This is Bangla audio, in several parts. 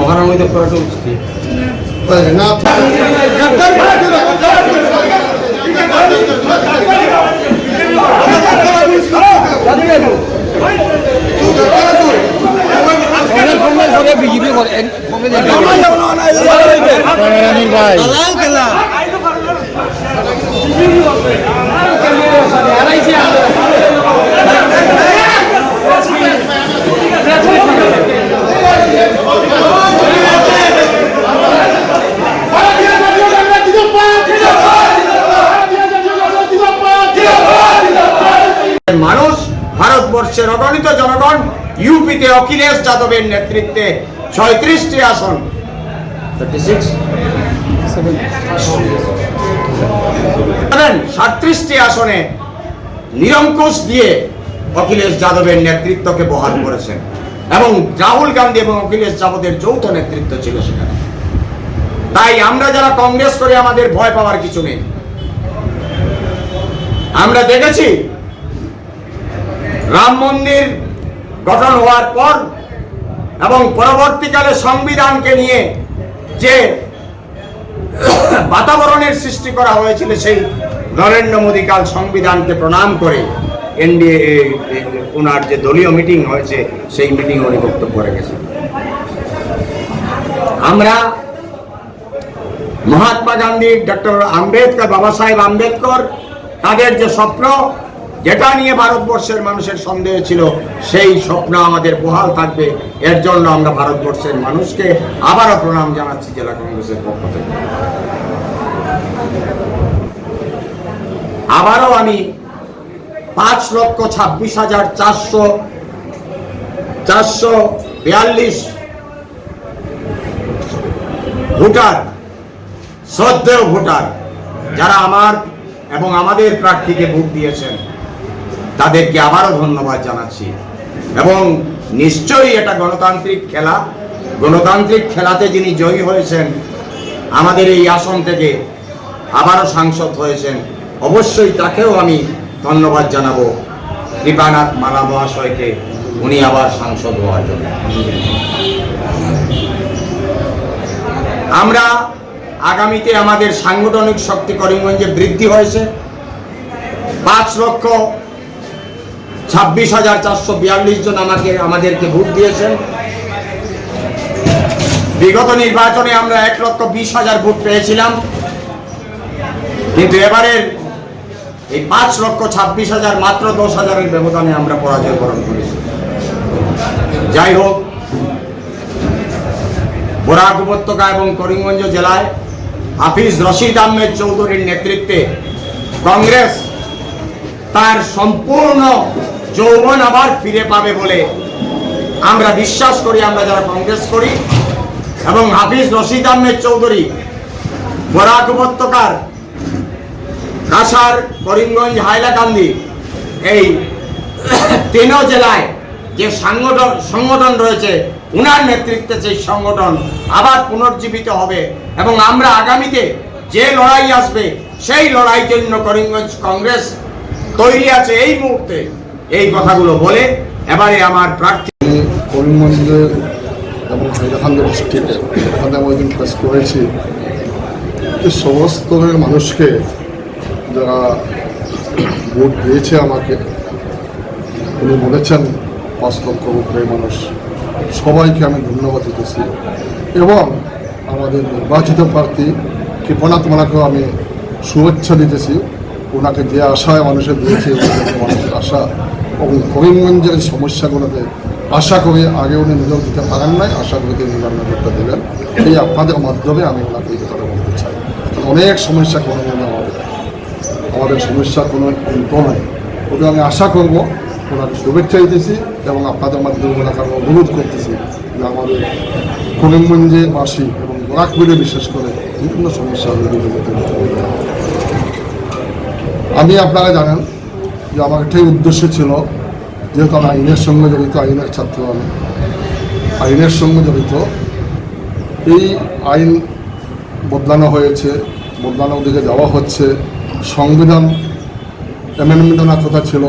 ওখানের মধ্যে করাটা উচিত বিজেপি অগণিত জনগণ ইউপিতে অখিলেশ যাদবের নেতৃত্বে ছয়ত্রিশটি আসন। সাতত্রিশটি আসনে নিরঙ্কুশ দিয়ে অখিলেশ যাদবের নেতৃত্বকে বহাল করেছেন। এবং রাহুল গান্ধী এবং অখিলেশ যাদবের যৌথ নেতৃত্ব ছিল সেখানে। তাই আমরা যারা কংগ্রেস করে আমাদের ভয় পাওয়ার কিছু নেই। আমরা দেখেছি রাম মন্দির গঠন হওয়ার পর এবং পরবর্তীকালে সংবিধানকে নিয়ে যে বাতাবরণের সৃষ্টি করা হয়েছিল সেই নরেন্দ্র মোদী কাল সংবিধানকে প্রণাম করে এনডিএ ওনার যে দলীয় মিটিং হয়েছে, সেই মিটিং উনি বক্তব্য রেখেছেন। আমরা মহাত্মা গান্ধী, ডক্টর আম্বেদকর বাবা সাহেব আম্বেদকর, তাদের যে স্বপ্ন যেটা নিয়ে ভারতবর্ষের মানুষের সন্দেহ ছিল, সেই স্বপ্ন আমাদের বহাল থাকবে। এর জন্য আমরা ভারতবর্ষের মানুষকে আবারও প্রণাম জানাচ্ছি জেলা কংগ্রেসের পক্ষ থেকে। আবারও আমি পাঁচ লক্ষ ছাব্বিশ হাজার চারশো চারশো বিয়াল্লিশ ভোটার, শ্রদ্ধেয় ভোটার যারা আমার এবং আমাদের প্রার্থীকে ভোট দিয়েছেন। তাদেরকে আবারও ধন্যবাদ জানাচ্ছি। এবং নিশ্চয়ই এটা গণতান্ত্রিক খেলা। গণতান্ত্রিক খেলাতে যিনি জয়ী হয়েছেন, আমাদের এই আসন থেকে আবারও সাংসদ হয়েছেন। অবশ্যই তাকেও আমি ধন্যবাদ জানাব। কৃপানাথ মালা মহাশয়কে, উনি আবার সাংসদ হওয়ার জন্য। আমরা আগামীতে আমাদের সাংগঠনিক শক্তি করিমগঞ্জে বৃদ্ধি হয়েছে। পাঁচ লক্ষ ছাব্বিশ হাজার চারশো বিয়াল্লিশ জন আমাকে, আমাদেরকে ভোট দিয়েছেন। বিগত নির্বাচনে আমরা এক লক্ষ বিশ হাজার ভোট পেয়েছিলাম। কিন্তু এবারের এই পাঁচ লক্ষ ছাব্বিশ হাজার মাত্র দশ হাজারের ব্যবধানে আমরা পরাজয় বরণ করেছি। যাই হোক, বরাক উপত্যকা এবং করিমগঞ্জ জেলায় হাফিজ রশিদ আহমেদ চৌধুরীর নেতৃত্বে কংগ্রেস তার সম্পূর্ণ যৌবন আবার ফিরে পাবে বলে আমরা বিশ্বাস করি, আমরা যারা কংগ্রেস করি এবং হাফিজ রশিদ আহমেদ চৌধুরী, বরাক উপত্যকার কাসার করিমগঞ্জ হাইলাকান্দি, এই তিন জেলায় যে সংগঠন সংগঠন রয়েছে, উনার নেতৃত্বে সেই সংগঠন আবার পুনর্জীবিত হবে এবং আমরা আগামীতে যে লড়াই আসবে, সেই লড়াই জন্য করিমগঞ্জ কংগ্রেস তৈরি আছে এই মুহূর্তে। এই কথাগুলো বলে এবারে আমার প্রার্থী করিমগঞ্জের এবং হাইলাকান্দি ডিস্ট্রিক্টে ওখানে আমি একদিন প্রেস করেছি সমস্ত মানুষকে যারা ভোট দিয়েছে আমাকে, উনি বলেছেন পাঁচ লক্ষ উপরে মানুষ। সবাইকে আমি ধন্যবাদ দিতেছি এবং আমাদের নির্বাচিত প্রার্থী কৃপনাথ মালাকেও আমি শুভেচ্ছা দিতেছি। ওনাকে যে আশায় মানুষের দিয়েছে মানুষের আশা এবং করিমগঞ্জের সমস্যাগুলোতে আশা করি আগে উনি নিজেও দিতে পারেন নাই, আশা করি তিনি নজরটা দেবেন। এই আপনাদের মাধ্যমে আমি ওনাকে এই কথাটা বলতে চাই। অনেক সমস্যা করিমগঞ্জে আমাদের আমাদের সমস্যা কোনো অন্ত নাই। ওটা আমি আশা করব ওনাকে শুভেচ্ছা দিতেছি এবং আপনাদের মাধ্যমে ওনাকে আমি অনুরোধ করতেছি যে আমাদের করিমগঞ্জে বাসী এবং গোরাকপুরে বিশেষ করে বিভিন্ন সমস্যা আমি আপনারা জানেন যে আমার একটাই উদ্দেশ্য ছিল যেহেতু আমি আইনের সঙ্গে জড়িত আইনের ছাত্র আমি। আইনের সঙ্গে জড়িত। এই আইন বদলানো হয়েছে, বদলানোর দিকে যাওয়া হচ্ছে। সংবিধান অ্যামেন্ডমেন্ট আনার কথা ছিল।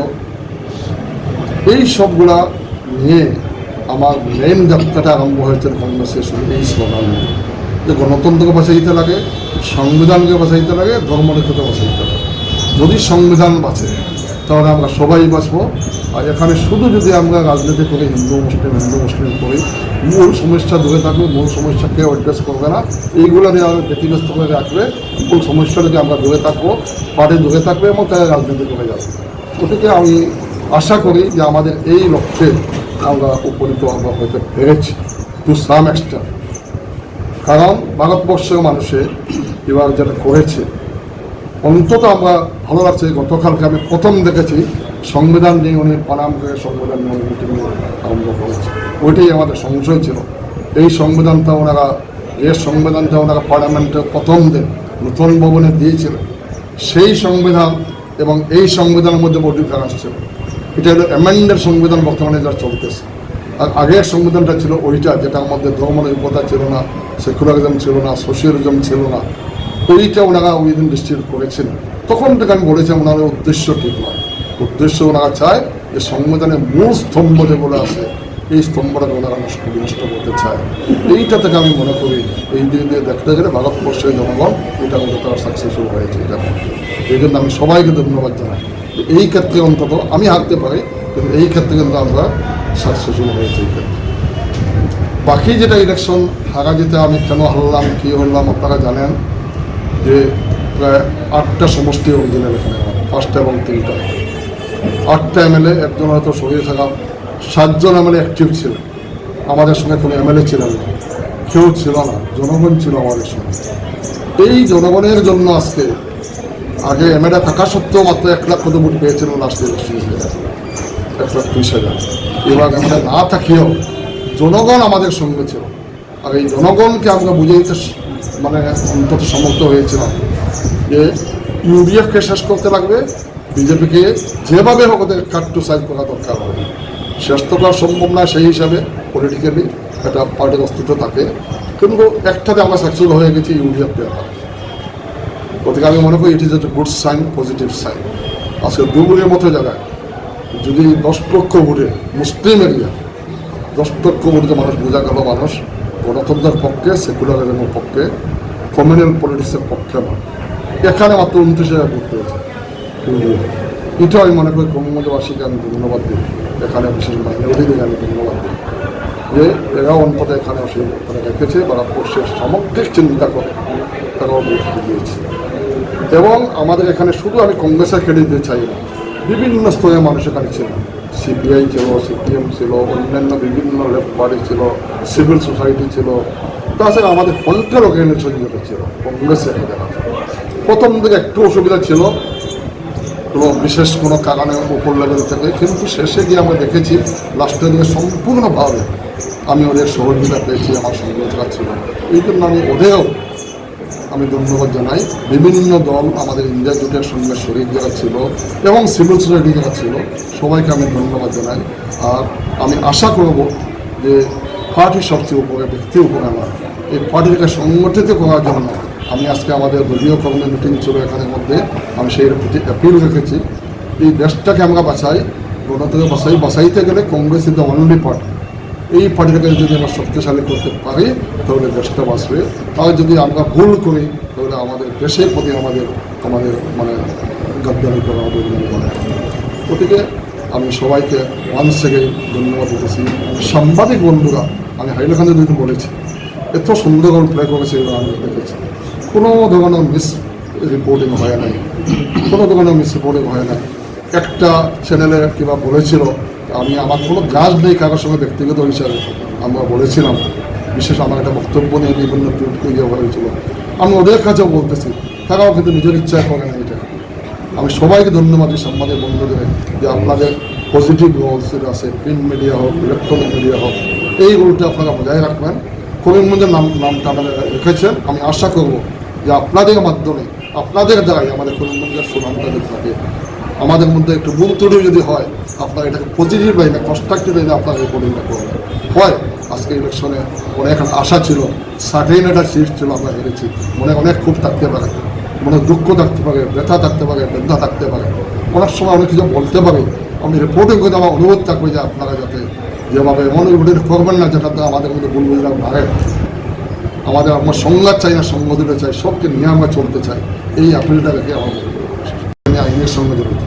এই সবগুলা নিয়ে আমার মেন যাত্রাটা আরম্ভ হয়েছে কংগ্রেসের সঙ্গে এই স্লোগান যে গণতন্ত্রকে বাঁচাইতে লাগে, সংবিধানকে বাঁচাইতে লাগে ধর্মনিরপেক্ষতা বাঁচাইতে লাগে। যদি সংবিধান বাঁচে, তাহলে আমরা সবাই বাঁচবো। আর এখানে শুধু যদি আমরা রাজনীতি করি, হিন্দু, মুসলিম হিন্দু, মুসলিম করি, মূল সমস্যা ধরে থাকবে, মূল সমস্যা কেউ অ্যাড্রেস করবে না। এইগুলো নিয়ে আমাদের ব্যতিব্যস্ত করে রাখবে। মূল সমস্যা থেকে আমরা দূরে থাকব, পার্টি দূরে থাকবে এবং তারা রাজনীতি করে যাবে। গতিকে আমি আশা করি যে আমাদের এই লক্ষ্যে আমরা উপনীত আমরা হতে পেরেছি টু সাম এক্সটেন্ট কারণ ভারতবর্ষের মানুষে এবার যেটা করেছে অন্তত আমরা ভালো লাগছে। গতকালকে আমি প্রথম দেখেছি। সংবিধান নিয়ে উনি প্রণাম করে সংবিধান নিয়ে উনি মিটিং আরম্ভ করেছে। ওইটাই আমাদের সংশয় ছিল। এই সংবিধানটা ওনারা যে সংবিধানটা ওনারা পার্লামেন্টে প্রথম দিন নতুন ভবনে দিয়েছিলেন সেই সংবিধান এবং এই সংবিধানের মধ্যে বড় ডিফারেন্স ছিল। এটা হলো অ্যামেন্ডের সংবিধান বর্তমানে যা চলতেছে। আর আগের সংবিধানটা ছিল ওইটা, যেটার মধ্যে ধর্মনিরপেক্ষতা ছিল না সেকুলারিজম ছিল না সোশিয়ালিজম ছিল না। ওইটা ওনারা ওই দিন করেছেন তখন থেকে আমি বলেছিলাম ওনাদের উদ্দেশ্য ঠিক নয় উদ্দেশ্য ওনারা চায় যে সংবিধানের মূল স্তম্ভ যেগুলো আছে, এই স্তম্ভটাকে ওনারা নষ্ট বিনষ্ট করতে চায়। এইটা থেকে আমি মনে করি এই দিক দিয়ে দেখতে গেলে ভারতবর্ষের জনগণ এটা কিন্তু তারা সাকসেসফুল হয়েছে এটা এই জন্য আমি সবাইকে ধন্যবাদ জানাই। এই ক্ষেত্রে অন্তত আমি হারতে পারি, কিন্তু এই ক্ষেত্রে কিন্তু আমরা সাকসেসফুল হয়েছে এই ক্ষেত্রে। বাকি যেটা ইলেকশন হারা যেতে আমি কেন হারলাম, কী হলাম, আপনারা জানেন। যে প্রায় আটটা সমষ্টি অরিজিনাল এখানে পাঁচটা এবং তিনটা। আটটা এমএলএ একজন হয়তো সরিয়ে থাকা, সাতজন এমএলএ অ্যাক্টিভ ছিল। আমাদের সঙ্গে কোনো এমএলএ ছিলেন না। কেউ ছিল না, জনগণ ছিল আমাদের সঙ্গে। এই জনগণের জন্য আজকে, আগে এমএলএ থাকা সত্ত্বেও মাত্র এক লাখ কত ভোট পেয়েছিলেন লাস্ট ইলেকশন এক লাখ ত্রিশ হাজার। এবার এমএলএ না থাকিও জনগণ আমাদের সঙ্গে ছিল। আর এই জনগণকে আমরা বুঝাইতে স- মানে অন্তত সমর্থ হয়েছিলাম। যে ইউডিএফকে শেষ করতে লাগবে বিজেপিকে যেভাবে হোক ওদের কাট টু সাইড করা দরকার হবে। শেষ তো করা সম্ভব না সেই হিসাবে পলিটিক্যালি একটা পার্টির অস্তিত্ব থাকে। কিন্তু একটাতে আমরা সাকসেসফুল হয়ে গেছি ইউডিএফ পেয়ারা গতিকে আমি মনে করি it is a good sign positive sign আজকে দুপুরের মতো জায়গায়, যদি দশ লক্ষ ভোটে মুসলিম এরিয়া, দশ লক্ষ ভোটে মানুষ, বোঝা গেল মানুষ গণতন্ত্রের পক্ষে সেকুলারিজমের পক্ষে কমিউনাল পলিটিক্সের পক্ষে নয় এখানে মাত্র উনত্রিশ হাজার ভোট পেয়েছে। এটা আমি মনে করি কর্মবাসীকে আমি ধন্যবাদ দিই। এখানে বিশেষ মাইনরিটিকে আমি ধন্যবাদ দিই। যে এরাও অন্তত এখানে অসুবিধা রেখেছে, ভারতবর্ষের সামগ্রিক চিন্তা করে তারাও ভোট দিয়েছে। এবং আমাদের এখানে শুধু আমি কংগ্রেসের ক্রেডিট দিতে চাই না, বিভিন্ন স্তরের মানুষ এখানে ছিল সিপিআই ছিল সিপিএম ছিল, অন্যান্য বিভিন্ন লেফট পার্টি ছিল সিভিল সোসাইটি ছিল। তাছাড়া আমাদের কন্ট্রোল অর্গানাইজেশন যেটা ছিল কংগ্রেসের যারা প্রথম দিকে একটু অসুবিধা ছিল, কোনো বিশেষ কোনো কারণে উপর লেভেল থেকে, কিন্তু শেষে গিয়ে আমরা দেখেছি লাস্টে গিয়ে সম্পূর্ণভাবে আমি ওদের সহযোগিতা পেয়েছি, আমার সহযোগিতা ছিল। এই জন্য আমি ওদেরও আমি ধন্যবাদ জানাই। বিভিন্ন দল আমাদের ইন্ডিয়া জোটের সঙ্গে শরীর যারা ছিল এবং সিভিল সোসাইটি যারা ছিল, সবাইকে আমি ধন্যবাদ জানাই। আর আমি আশা করব যে পার্টি সবচেয়ে উপরে ব্যক্তি উপরে আমার। এই পার্টিকে সংগঠিত করার জন্য আমি আজকে আমাদের দলীয় কর্মী মিটিং ছিল এখানের মধ্যে। আমি সেই অ্যাপিল রেখেছি। এই দেশটাকে আমরা বাঁচাই গণতন্ত্র বাঁচাই, বাঁচাইতে গেলে Congress is the only party এই পার্টিটাকে যদি আমরা শক্তিশালী করতে পারি, তাহলে দেশটা বাঁচবে। আর যদি আমরা ভুল করি, তাহলে আমাদের দেশের প্রতি আমাদের আমাদের মানে গাদ্দারি করা হবে করি। গতিকে আমি সবাইকে ওয়ান সেকেন্ড ধন্যবাদ দিতেছি। সাংবাদিক বন্ধুরা, আমি হাইলাকান্দি দুদিন বলেছি, এত সুন্দর প্লে করেছে আমি দেখেছি। কোনো ধরনের মিস রিপোর্টিং হয় নাই। কোনো ধরনের মিস রিপোর্টিং হয় নাই। একটা চ্যানেলে কিবা বলেছিল আমি আমার কোনো কাজ নেই কারোর সঙ্গে ব্যক্তিগত হিসাবে। আমরা বলেছিলাম, বিশেষ আমার একটা বক্তব্য নিয়ে বিভিন্ন টুইট করিয়ে হয়েছিল আমি ওদের কাছেও বলতেছি, তারাও কিন্তু নিজের ইচ্ছায় করে না এটা। আমি সবাইকে ধন্যবাদ দিই সাংবাদিক বন্ধুদের যে আপনাদের পজিটিভ রোলস যেটা আছে প্রিন্ট মিডিয়া হোক ইলেকট্রনিক মিডিয়া হোক, এই রোলটা আপনারা বজায় রাখবেন। করিমগঞ্জের নাম, নামটা আপনারা রেখেছেন। আমি আশা করব যে আপনাদের মাধ্যমে, আপনাদের দ্বারাই আমাদের করিমগঞ্জের সুনামটা থাকে আমাদের মধ্যে একটু ভুল ত্রুটি যদি হয়, আপনারা এটাকে পজিটিভ লাইনে কনস্ট্রাকটিভ লাইনে আপনারা এই করবেন। হয়, আজকে ইলেকশনে অনেক আশা ছিল সার্টেন একটা সিট ছিল আমরা হেরেছি। মনে অনেক খুব থাকতে পারে, মনে দুঃখ থাকতে পারে, ব্যথা থাকতে পারে বেদনা থাকতে পারে। অনেক সময় অনেক কিছু বলতে পারি। আমি রিপোর্টিং করে আমার অনুরোধ থাকবে যে আপনারা যাতে যেভাবে এমন রিপোর্টিং করবেন না, যেটাতে আমাদের মধ্যে ভুল বুঝলাম বাড়ে আমাদের আমরা সংঘাত চাই না সংগঠিত চাই, সবকে নিয়ে আমরা চলতে চাই। এই আপিলটা রেখে আমাদের আমি সঙ্গে জড়িত।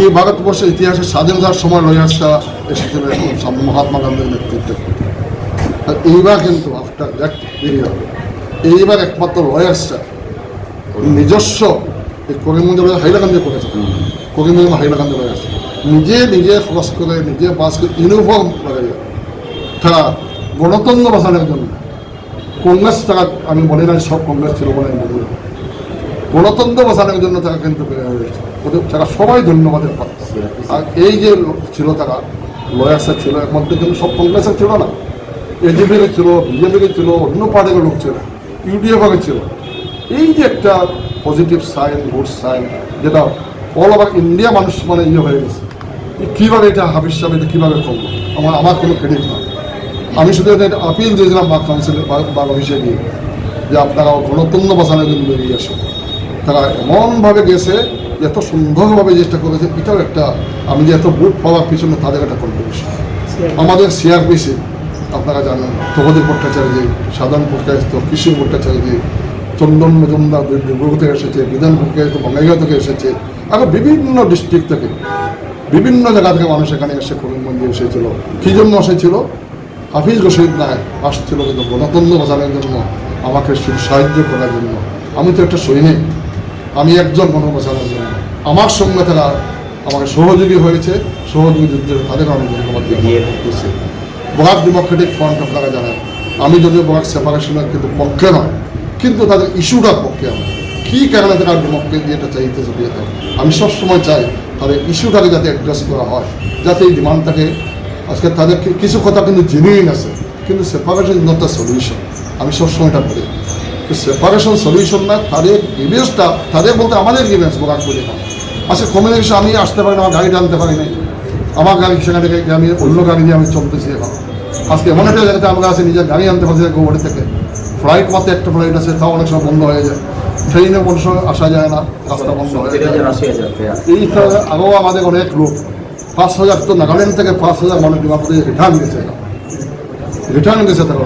এই ভারতবর্ষের ইতিহাসে স্বাধীনতার সময় লয়ার্সটা এসেছিল এখন স্বামী মহাত্মা গান্ধীর নেতৃত্বে। এইবার কিন্তু আফটার দ্যাট পিরিয়ড এইবার একমাত্র লয়ার্সটা নিজস্ব এই করিমগঞ্জ হাইলাকান্দি করেছে। করিমগঞ্জ হাইলাকান্দি লয়ার্স নিজে নিজে খরচ করে, নিজে পাস করে ইউনিফর্ম লাগাইয়া তারা গণতন্ত্র বাঁচানোর জন্য কংগ্রেস তারা, আমি বলি না সব কংগ্রেস ছিল বলে আমি বলি। গণতন্ত্র বাঁচানোর জন্য তারা কিন্তু ওদের তারা সবাই ধন্যবাদের পাত্র। আর এই যে ছিল তারা, লয়ার্সের ছিল, এর মধ্যে কিন্তু সব কংগ্রেসের ছিল না। এজিপির ছিল, বিজেপির ছিল, অন্য পার্টির লোক ছিল, ইউডিএফের ছিল। এই যে একটা পজিটিভ সাইন গুড সাইন যেটা অল ওভার ইন্ডিয়া মানুষ মানে ইয়ে হয়ে গেছে। কীভাবে এটা হাফিজ সাহেব এটা কীভাবে করব আমার আমার কোনো ক্রেডিট না আমি শুধু এটা আপিল দিয়েছিলাম বাগ কাউন্সিলে বাগ অফিসে গিয়ে, যে আপনারা গণতন্ত্র বাঁচানোর জন্য বেরিয়ে আসুন। তারা এমনভাবে গেছে এত সুন্দরভাবে চেষ্টা করেছে এটাও একটা আমি যে এত বুট পাওয়ার পিছনে তাদের একটা কন্ট্রিবিউশন আমাদের সিআরপিসি আপনারা জানেন তহদির ভট্টাচার্য সাধারণ ভট্টাচার্য কৃষি ভট্টাচার্য চন্দন মজুমদার দুর্গ থেকে এসেছে বিধান ভট্টাচার্য বঙ্গাইগাঁও থেকে এসেছে আরও বিভিন্ন ডিস্ট্রিক্ট থেকে বিভিন্ন জায়গা থেকে মানুষ এখানে এসে করিমগঞ্জে এসেছিল। কী জন্য এসেছিল? হাফিজ রশিদ নায়ক আসছিল কিন্তু গণতন্ত্র বাঁচানোর জন্য আমাকে সাহায্য করার জন্য। আমি তো একটা সৈনিক। আমি একজন গণবাঁচানোর জন্য। আমার সঙ্গে তারা আমাকে সহযোগী হয়েছে সহযোগী যুদ্ধের তাদের আমি ধন্যবাদ দিচ্ছি বরাক ডেমোক্রেটিক ফ্রন্ট আপনারা জানেন আমি যদিও বরাক সেপারেশনের কিন্তু পক্ষে নয়। কিন্তু তাদের ইস্যুটার পক্ষে আমি। কী কারণে তারা ডেমোক্রেট এটা চাইতেছে বিয়েতে আমি সবসময় চাই তাদের ইস্যুটাকে যাতে অ্যাড্রেস করা হয় যাতে এই ডিমান্ডটাকে আজকে তাদের কিছু কথা কিন্তু জেনুইন আছে কিন্তু separation is not the solution আমি সবসময় এটা বলি। সেপারেশন সলিউশন না তাদের গ্রিভেন্সটা তাদের বলতে আমাদের গ্রিভেন্স বরাক বলি না আচ্ছা কমিউনিকেশন আমি আসতে পারি না আমার গাড়িটা আনতে পারি নাই। আমার গাড়ি সেখান থেকে আমি অন্য গাড়ি নিয়ে আমি চলতেছি এখন। আজকে এমন একটা জায়গাতে আমরা আছে নিজের গাড়ি আনতে পারছি গৌহাটি থেকে। ফ্লাইট মাত্র একটা ফ্লাইট আছে তাও অনেক সময় বন্ধ হয়ে যায়। ট্রেনে কোনো সময় আসা যায় না রাস্তা বন্ধ হয়ে যায়। এই তো আরও আমাদের অনেক লোক পাঁচ হাজার তো নাগাল্যান্ড থেকে পাঁচ হাজার মানুষ রিটার্ন গেছে রিটার্ন গেছে তারা।